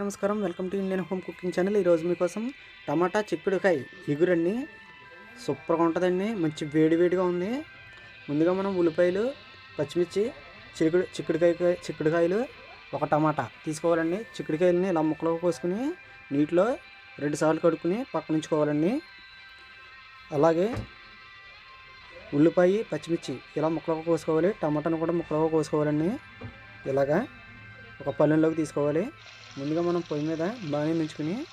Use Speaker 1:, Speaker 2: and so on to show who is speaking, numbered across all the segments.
Speaker 1: నమస్కారం. Welcome to Indian home cooking channel. ఈరోజు మీకోసం టమాటా చిక్కుడుకాయ ఎగురండి సూపర్గా ఉంటుందండి. మంచి వేడి వేడిగా ఉంది. ముందుగా మనం ఉల్లిపాయలు పచ్చిమిర్చి చిక్కుడు చిక్కుడుకాయ చిక్కుడుకాయలు ఒక టమాటా తీసుకోవాలండి. చిక్కుడుకాయలని ఇలా ముక్కలో కోసుకుని నీటిలో రెండు సార్లు కడుక్కుని పక్కన ఉంచుకోవాలండి. అలాగే ఉల్లిపాయ పచ్చిమిర్చి ఇలా ముక్కలుగా కోసుకోవాలి. టమాటాను కూడా ముక్కలో కోసుకోవాలండి. ఇలాగా ఒక పళ్ళెంలోకి తీసుకోవాలి. ముందుగా మనం పొయ్యి మీద బాగానే ఉంచుకుని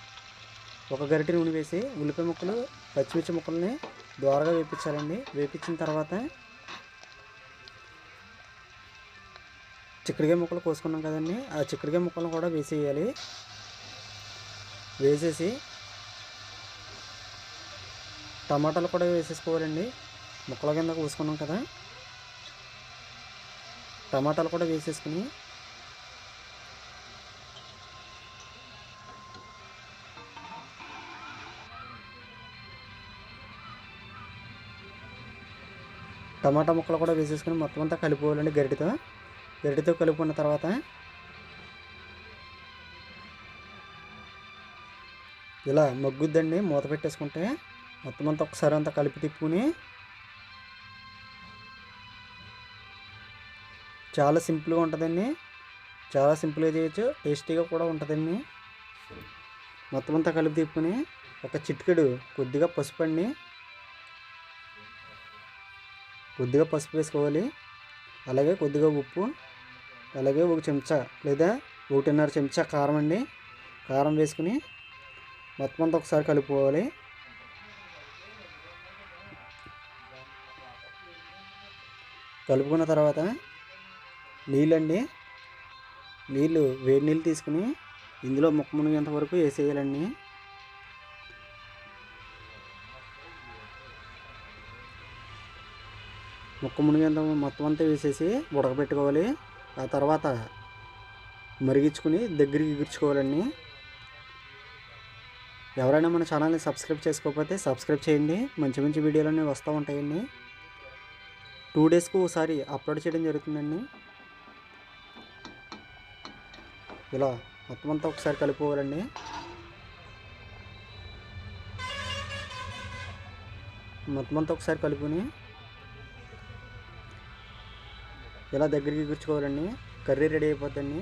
Speaker 1: ఒక గరిటె నూనె వేసి ఉల్లిపాయ ముక్కలు పచ్చిమిర్చి ముక్కల్ని దోరగా వేపించాలండి. వేపించిన తర్వాత చిక్కడికాయ ముక్కలు కోసుకున్నాం కదండి. ఆ చిక్కడికాయ ముక్కలను కూడా వేసేయాలి. వేసేసి టమాటాలు కూడా వేసేసుకోవాలండి. ముక్కల కింద కోసుకున్నాం కదా. టమాటాలు కూడా వేసేసుకుని టమాటా ముక్కలు కూడా వేసేసుకుని మొత్తం అంతా కలిపోవాలండి గరిటితో. గరిటితో కలుపుకున్న తర్వాత ఇలా మగ్గుద్దండి మూత పెట్టేసుకుంటే మొత్తం అంతా ఒకసారి అంతా కలిపి తిప్పుకుని చాలా సింపుల్గా ఉంటుందండి. చాలా సింపుల్గా చేయొచ్చు టేస్టీగా కూడా ఉంటుందండి. మొత్తం అంతా కలిపి తిప్పుకుని ఒక చిటికెడు కొద్దిగా పసుపు అండి కొద్దిగా పసుపు వేసుకోవాలి. అలాగే కొద్దిగా ఉప్పు అలాగే ఒక చెంచా లేదా ఒకటిన్నర చెంచా కారం అండి. కారం వేసుకుని మొత్తం అంతా ఒకసారి కలుపుకోవాలి. కలుపుకున్న తర్వాత నీళ్ళండి. నీళ్ళు వేడి నీళ్ళు తీసుకుని ఇందులో ముక్క మునిగేంత వరకు వేసేయాలండి. ముక్క మునిగేంత మొత్తం అంతా వేసేసి ఉడకబెట్టుకోవాలి. ఆ తర్వాత మరిగించుకుని దగ్గరికి ఎగుర్చుకోవాలండి. ఎవరైనా మన ఛానల్ని సబ్స్క్రైబ్ చేసుకోకపోతే సబ్స్క్రైబ్ చేయండి. మంచి మంచి వీడియోలన్నీ వస్తూ ఉంటాయండి. టూ డేస్కి ఒకసారి అప్లోడ్ చేయడం జరుగుతుందండి. ఇలా మొత్తం అంతా ఒకసారి కలుపుకోవాలండి. మొత్తం అంతా ఒకసారి కలుపుకొని ఇలా దగ్గరికి కూర్చుకోవాలండి కర్రీ రెడీ అయిపోద్దండి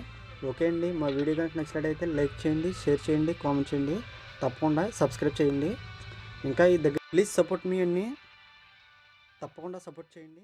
Speaker 1: ఓకే అండి మా వీడియో కనుక నచ్చినట్టయితే లైక్ చేయండి షేర్ చేయండి కామెంట్ చేయండి. తప్పకుండా సబ్స్క్రైబ్ చేయండి. ఇంకా ఈ దగ్గర ప్లీజ్ సపోర్ట్ మీ అన్ని. తప్పకుండా సపోర్ట్ చేయండి.